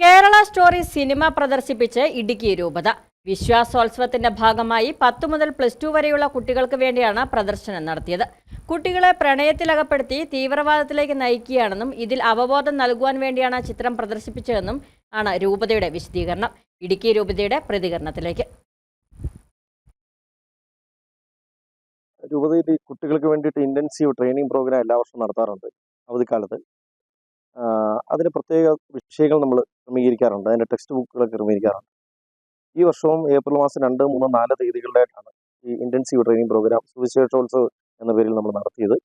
Kerala story cinema പ്രദർശിപ്പിച്ച് ഇടുക്കി രൂപത. വിശ്വാസോത്സവത്തിന്റെ ഭാഗമായി പത്തു മുതൽ പ്ലസ് ടു വരെയുള്ള കുട്ടികൾക്ക് വേണ്ടിയാണ് പ്രദർശനം നടത്തിയത്. കുട്ടികളെ പ്രണയത്തിലകപ്പെടുത്തി തീവ്രവാദത്തിലേക്ക് നയിക്കുകയാണെന്നും ഇതിൽ അവബോധം നൽകുവാൻ വേണ്ടിയാണ് ചിത്രം പ്രദർശിപ്പിച്ചതെന്നും ആണ് രൂപതയുടെ വിശദീകരണം. ഇടുക്കി രൂപതയുടെ പ്രതികരണത്തിലേക്ക്. രൂപതയിൽ കുട്ടികൾക്ക് വേണ്ടിയിട്ട് ഇന്റൻസീവ് ട്രെയിനിങ് പ്രോഗ്രാം എല്ലാ വർഷവും നടത്താറുണ്ട്. അവധിക്കാലത്ത്. അതിന് പ്രത്യേക വിഷയങ്ങൾ നമ്മൾ ക്രമീകരിക്കാറുണ്ട്. അതിന്റെ ടെക്സ്റ്റ് ബുക്കുകൾ ക്രമീകരിക്കാറുണ്ട്. ഈ വർഷവും ഏപ്രിൽ മാസം രണ്ട് മൂന്ന് നാല് തീയതികളിലായിട്ടാണ് ഈ ഇന്റൻസീവ് ട്രെയിനിങ് പ്രോഗ്രാം സുവിശേഷോത്സവ് എന്ന പേരിൽ നമ്മൾ നടത്തിയത്.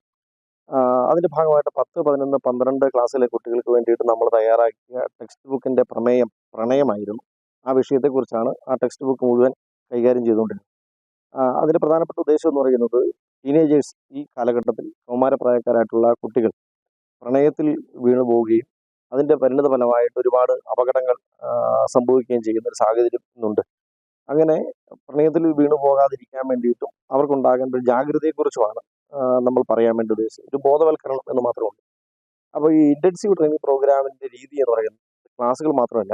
അതിന്റെ ഭാഗമായിട്ട് പത്ത് പതിനൊന്ന് പന്ത്രണ്ട് ക്ലാസ്സിലെ കുട്ടികൾക്ക് വേണ്ടിയിട്ട് നമ്മൾ തയ്യാറാക്കിയ ടെക്സ്റ്റ് ബുക്കിന്റെ പ്രമേയം പ്രണയമായിരുന്നു. ആ വിഷയത്തെക്കുറിച്ചാണ് ആ ടെക്സ്റ്റ് ബുക്ക് മുഴുവൻ കൈകാര്യം ചെയ്തുകൊണ്ടിരുന്നത്. അതിന്റെ പ്രധാനപ്പെട്ട ഉദ്ദേശം എന്ന് പറയുന്നത് ടീനേജേഴ്സ് ഈ കാലഘട്ടത്തിൽ കൗമാരപ്രായക്കാരായിട്ടുള്ള കുട്ടികൾ പ്രണയത്തിൽ വീണു പോവുകയും അതിന്റെ പരിണിത ഫലമായിട്ട് ഒരുപാട് അപകടങ്ങൾ സംഭവിക്കുകയും ചെയ്യുന്ന ഒരു സാഹചര്യം ഇന്നുണ്ട്. അങ്ങനെ പ്രണയത്തിൽ വീണു പോകാതിരിക്കാൻ വേണ്ടിയിട്ടും അവർക്കുണ്ടാകേണ്ട ഒരു ജാഗ്രതയെക്കുറിച്ചുമാണ് നമ്മൾ പറയാൻ വേണ്ടി ഉദ്ദേശിച്ചത്. ഒരു ബോധവൽക്കരണം എന്ന് മാത്രമുണ്ട് അപ്പോൾ ഈ ഇന്റൻസീവ് ട്രെയിനിങ് പ്രോഗ്രാമിന്റെ രീതി എന്ന് പറയുന്നത് ക്ലാസ്സുകൾ മാത്രമല്ല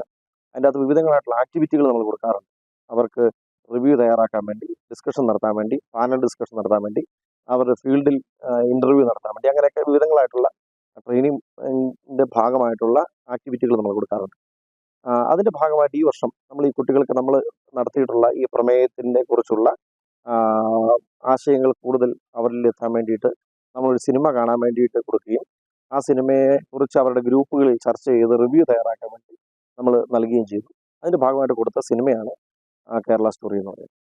അതിന്റെ അകത്ത് വിവിധങ്ങളായിട്ടുള്ള ആക്ടിവിറ്റികൾ നമ്മൾ കൊടുക്കാറുണ്ട്. അവർക്ക് റിവ്യൂ തയ്യാറാക്കാൻ വേണ്ടി ഡിസ്കഷൻ നടത്താൻ വേണ്ടി പാനൽ ഡിസ്കഷൻ നടത്താൻ വേണ്ടി അവരുടെ ഫീൽഡിൽ ഇന്റർവ്യൂ നടത്താൻ വേണ്ടി അങ്ങനെയൊക്കെ വിവിധങ്ങളായിട്ടുള്ള ട്രെയിനിങ്ങിന്റെ ഭാഗമായിട്ടുള്ള ആക്ടിവിറ്റികൾ നമ്മൾ കൊടുക്കാറുണ്ട്. അതിന്റെ ഭാഗമായിട്ട് ഈ വർഷം നമ്മൾ ഈ കുട്ടികൾക്ക് നമ്മൾ നടത്തിയിട്ടുള്ള ഈ പ്രമേയത്തിനെ കുറിച്ചുള്ള ആശയങ്ങൾ കൂടുതൽ അവരിൽ എത്താൻ വേണ്ടിയിട്ട് നമ്മളൊരു സിനിമ കാണാൻ വേണ്ടിയിട്ട് കൊടുക്കുകയും ആ സിനിമയെ കുറിച്ച് അവരുടെ ഗ്രൂപ്പുകളിൽ ചർച്ച ചെയ്ത് റിവ്യൂ തയ്യാറാക്കാൻ വേണ്ടി നമ്മൾ നൽകുകയും ചെയ്തു. അതിന്റെ ഭാഗമായിട്ട് കൊടുത്ത സിനിമയാണ് കേരള സ്റ്റോറി എന്ന് പറയുന്നത്.